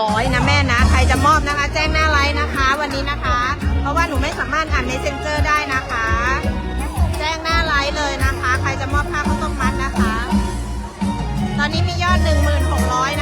600 นะแม่นะ ใครจะมอบนะคะ แจ้งหน้าไลน์นะคะ วันนี้นะคะ เพราะว่าหนูไม่สามารถอ่านในเซนเซอร์ได้นะคะ แจ้งหน้าไลน์เลยนะคะ ใครจะมอบผ้าข้าวต้มมัดนะคะ ตอนนี้มียอด 1600นะ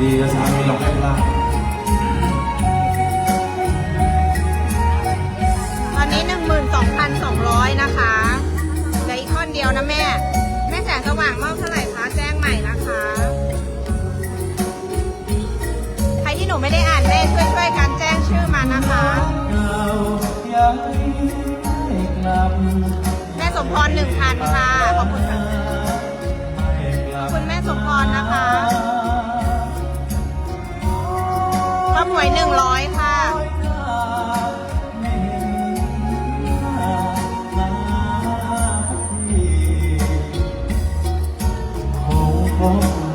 ดีนะสามีลองให้ล่าตอนนี้12,200นะคะเหลืออีกท่อนเดียวนะแม่ แม่แสงสว่างมอบเท่าไหร่คะแจ้งใหม่นะคะ ใครที่หนูไม่ได้อ่านเลขช่วยช่วยกันแจ้งชื่อมานะคะเก่ายังไม่กลับแม่สมพร1,000ค่ะ ขอบคุณค่ะ ป้าหมวย100ค่ะค